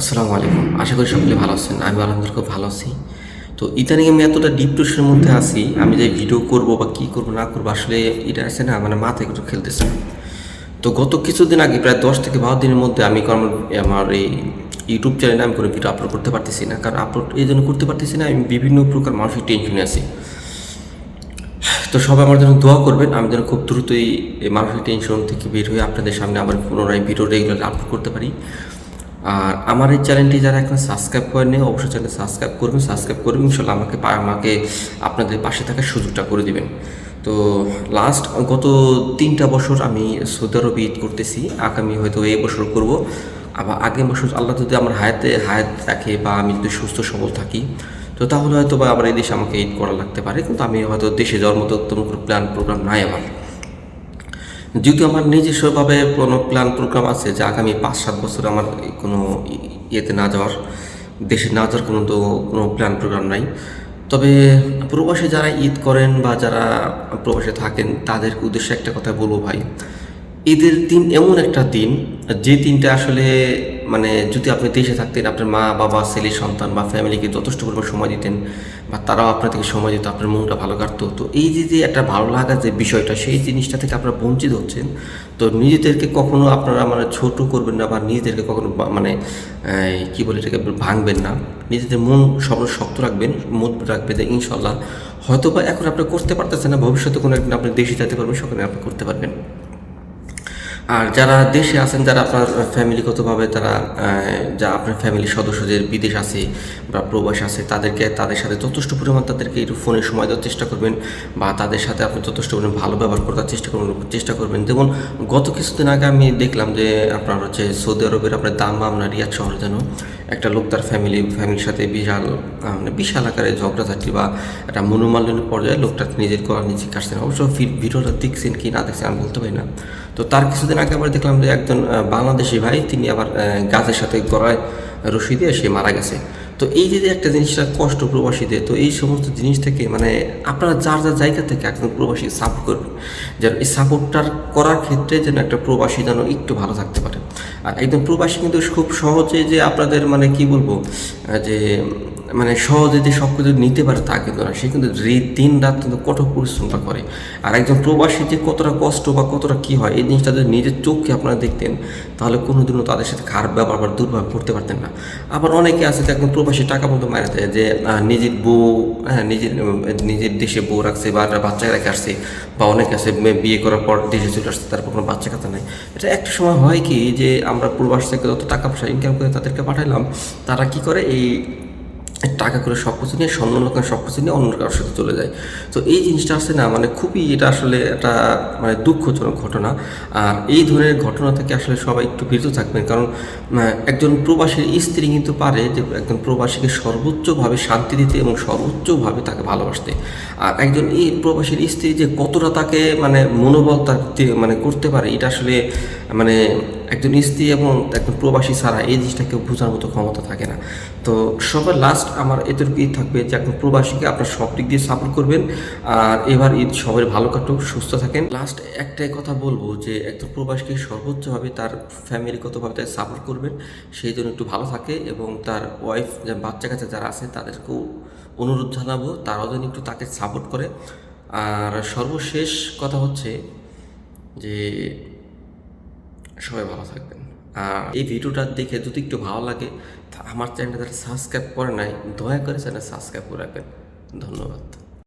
আসসালামু আলাইকুম। আশা করি সকলে ভালো আছেন। আমি আলহামদুলিল্লাহ খুব ভালো আছি। তো ইদানিং আমি এতটা ডিপ্রেশনের মধ্যে আছি, আমি যে ভিডিও করব বা কী করব, না করব, আসলে এটা আছে না মানে মাথায় একটু খেলতেছে। তো গত কিছুদিন আগে, প্রায় দশ থেকে বারো দিনের মধ্যে আমি আমার আমার এই ইউটিউব চ্যানেলে আমি কোনো ভিডিও আপলোড করতে পারতেছি না। কারণ আপলোড এই জন্য করতে পারতেছি না, আমি বিভিন্ন প্রকার মানসিক টেনশনে আছি। তো সবাই আমার জন্য দোয়া করবেন, আমি যেন খুব দ্রুতই মানসিক টেনশন থেকে বের হয়ে আপনাদের সামনে আবার পুনরায় ভিডিও রেগুলার আপলোড করতে পারি। আর আমার এই চ্যানেলটি যারা এখন সাবস্ক্রাইব করেনি অবশ্যই চ্যানেল সাবস্ক্রাইব করবেন সাবস্ক্রাইব করবেন ইনশাল্লাহ আমাকে আমাকে আপনাদের পাশে থাকার সুযোগটা করে দিবেন। তো লাস্ট গত তিনটা বছর আমি সৌদি আরবে ঈদ করতেছি, আগামী হয়তো এই বছর করব। আবার আগের বছর আল্লাহ যদি আমার হায়াতে হায়াত রাখে বা আমি যদি সুস্থ, সবল থাকি, তো তাহলে হয়তো বা আবার এই দেশে আমাকে ঈদ করা লাগতে পারে, কিন্তু আমি হয়তো দেশে যাওয়ার মতো কোনো প্ল্যান প্রোগ্রাম নাই আমার। যেহেতু আমার নিজস্বভাবে কোনো প্ল্যান প্রোগ্রাম আছে যে আগামী পাঁচ সাত বছর আমার কোনো ইয়েতে না যাওয়ার, দেশে না যাওয়ার কোনো তো কোনো প্ল্যান প্রোগ্রাম নাই। তবে প্রবাসে যারা ঈদ করেন বা যারা প্রবাসে থাকেন, তাদের উদ্দেশ্যে একটা কথা বলব ভাই। ঈদের দিন এমন একটা দিন যে দিনটা আসলে মানে যদি আপনি দেশে থাকতেন, আপনার মা, বাবা, ছেলে, সন্তান বা ফ্যামিলিকে যথেষ্ট পরিমাণ সময় দিতেন বা তারাও আপনার থেকে সময় দিত, আপনার মনটা ভালো কাটতো। তো এই যে যে একটা ভালো লাগার যে বিষয়টা, সেই জিনিসটা থেকে আপনারা বঞ্চিত হচ্ছেন। তো নিজেদেরকে কখনো আপনারা মানে ছোট করবেন না বা নিজেদেরকে কখনো মানে কি বলে এটাকে, ভাঙবেন না। নিজেদের মন সব শক্ত রাখবেন মজবুত রাখবেন যে ইনশাল্লাহ হয়তো বা এখন আপনি করতে পারতেছেন না, ভবিষ্যতে কোনো একদিন আপনি দেশে যেতে পারবেন, সেখানে আপনি করতে পারবেন। আর যারা দেশে আছেন, যারা আপনার ফ্যামিলিগতভাবে তারা যা আপনার ফ্যামিলির সদস্যদের বিদেশ আছে বা প্রবাস আছে, তাদেরকে, তাদের সাথে যথেষ্ট পরিমাণ তাদেরকে একটু ফোনে সময় দেওয়ার চেষ্টা করবেন বা তাদের সাথে আপনি যথেষ্ট পরিমাণ ভালো ব্যবহার করার চেষ্টা করবেন চেষ্টা করবেন। যেমন গত কিছুদিন আগে আমি দেখলাম যে আপনার হচ্ছে সৌদি আরবের আপনার দাম আমরা রিয়াদ শহরে যেন একটা লোক তার ফ্যামিলি, ফ্যামিলির সাথে বিশাল মানে বিশাল আকারে ঝগড়াঝাটি বা একটা মনোমালিন্য পর্যায়ে লোকটা নিজের করা নিজে কাটছেন। অবশ্য ভিডিওটা দেখছেন কি না দেখছেন আমি বলতে পারি না। তো তার কিছুদিন আগে আবার দেখলাম যে একজন বাংলাদেশি ভাই, তিনি আবার গাছের সাথে গড়ায় রশি দিয়ে সে মারা গেছে। তো এই যে একটা জিনিসটা কষ্ট প্রবাসীদের, তো এই সমস্ত জিনিস থেকে মানে আপনারা যার যার জায়গা থেকে একজন প্রবাসী সাপোর্ট করবেন, যেন এই সাপোর্টটার করার ক্ষেত্রে যেন একটা প্রবাসী যেন একটু ভালো থাকতে পারে। আর একজন প্রবাসী কিন্তু খুব সহজে যে আপনাদের মানে কি বলব যে মানে সহজে যে সব কিছু নিতে পারে তা কিন্তু না। সে কিন্তু দিন রাত কিন্তু কঠোর পরিশ্রমটা করে। আর একজন প্রবাসী যে কতটা কষ্ট বা কতটা কি হয়, এই জিনিসটা যদি নিজের চোখকে আপনারা দেখতেন, তাহলে কোনোদিনও তাদের সাথে খারাপ ব্যবহার বা দুর্ব্যবহার করতে পারতেন না। আবার অনেকে আছে একজন প্রবাসী টাকা মতো মারা দেয় যে নিজের বউ হ্যাঁ নিজের নিজের দেশে বউ রাখছে বা বাচ্চা রেখে আসছে, বা অনেকে আছে বিয়ে করার পর দেশে চলে আসছে, তারপর কোনো বাচ্চা কাতা নাই। এটা একটা সময় হয় কি যে আমরা প্রবাস থেকে যত টাকা পয়সা ইনকাম করে তাদেরকে পাঠাইলাম, তারা কি করে এই টাকা করে সব কিছু নিয়ে স্বর্ণ লোকের সব কিছু নিয়ে অন্য কারোর সাথে চলে যায়। তো এই জিনিসটা আছে না মানে খুবই এটা আসলে একটা মানে দুঃখজনক ঘটনা। আর এই ধরনের ঘটনা থেকে আসলে সবাই একটু বিরত থাকবেন। কারণ একজন প্রবাসীর স্ত্রী কিন্তু পারে যে একজন প্রবাসীকে সর্বোচ্চভাবে শান্তি দিতে এবং সর্বোচ্চভাবে তাকে ভালোবাসতে। আর একজন এই প্রবাসীর স্ত্রী যে কতটা তাকে মানে মনোবল তার মানে করতে পারে, এটা আসলে মানে একজন স্ত্রী এবং একজন প্রবাসী ছাড়া এই জিনিসটা কেউ বোঝার মতো ক্ষমতা থাকে না। তো সবার লাস্ট আমার এতটুকুই থাকবে যে একজন প্রবাসীকে আপনার সব দিক দিয়ে সাপোর্ট করবেন আর এবার ঈদ সবাই ভালো কাটুক, সুস্থ থাকেন। লাস্ট একটাই কথা বলব যে একজন প্রবাসীকে সর্বোচ্চভাবে তার ফ্যামিলিগতভাবে তাকে সাপোর্ট করবেন, সেই জন্য একটু ভালো থাকে এবং তার ওয়াইফ বাচ্চা কাচ্চা যারা আছে, তাদেরকেও অনুরোধ জানাব, তারাও যেন একটু তাকে সাপোর্ট করে। আর সর্বশেষ কথা হচ্ছে যে সবাই ভালো থাকবেন। আর এই ভিডিওটা দেখে যদি একটু ভালো লাগে আমার চ্যানেলটা সাবস্ক্রাইব করে নাই, দয়া করে চ্যানেল সাবস্ক্রাইব করে রাখবেন। ধন্যবাদ।